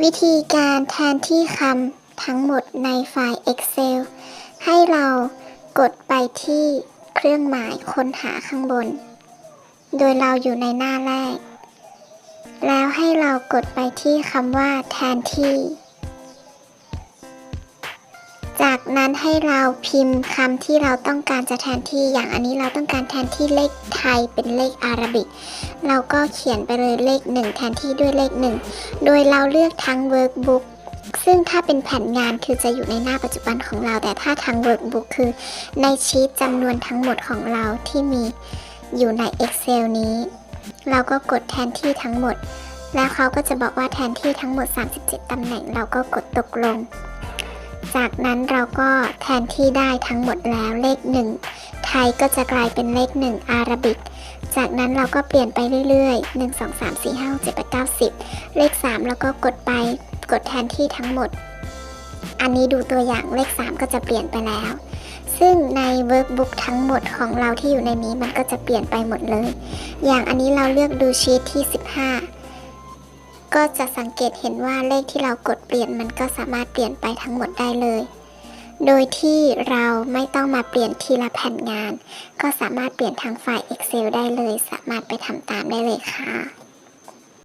วิธีการแทนที่คำทั้งหมดในไฟล์ Excel ให้เรากดไปที่เครื่องหมายค้นหาข้างบน โดยเราอยู่ในหน้าแรก แล้วให้เรากดไปที่คำว่าแทนที่ จากนั้นให้เราพิมพ์คำที่เราต้องการจะแทนที่อย่างอันนี้เราต้องการแทนที่เลขไทยเป็นเลขอาราบิก เราก็เขียนไปเลยเลขหนึ่งแทนที่ด้วยเลขหนึ่งโดยเราเลือกทั้ง workbook ซึ่งถ้าเป็นแผนงานคือจะอยู่ในหน้าปัจจุบันของเรา แต่ถ้าทาง workbook คือในชีตจำนวนทั้งหมดของเราที่มีอยู่ใน Excel นี้ เราก็กดแทนที่ทั้งหมด แล้วเขาก็จะบอกว่าแทนที่ทั้งหมด 37ตำแหน่ง เราก็กดตกลง จากนั้นเราก็แทนที่ได้ทั้งหมดแล้วเลข 1 ไทยก็จะกลายเป็นเลข 1 อาราบิก จากนั้นเราก็เปลี่ยนไปเรื่อยๆ 1 2 3 4 5 6 7 8 9 10 เลข 3 แล้วก็กดไปกดแทนที่ทั้งหมด อันนี้ดูตัวอย่างเลข 3 ก็จะเปลี่ยนไปแล้ว ซึ่งใน workbook ทั้งหมดของเราที่อยู่ในนี้มันก็จะเปลี่ยนไปหมดเลย อย่างอันนี้เราเลือกดูชีทที่ 15 ก็จะสังเกตเห็นว่าเลขที่เรากดเปลี่ยนมันก็สามารถเปลี่ยนไปทั้งหมดได้เลย โดยที่เราไม่ต้องมาเปลี่ยนทีละแผ่นงาน ก็สามารถเปลี่ยนทางไฟล์ Excel ได้เลย สามารถไปทำตามได้เลยค่ะ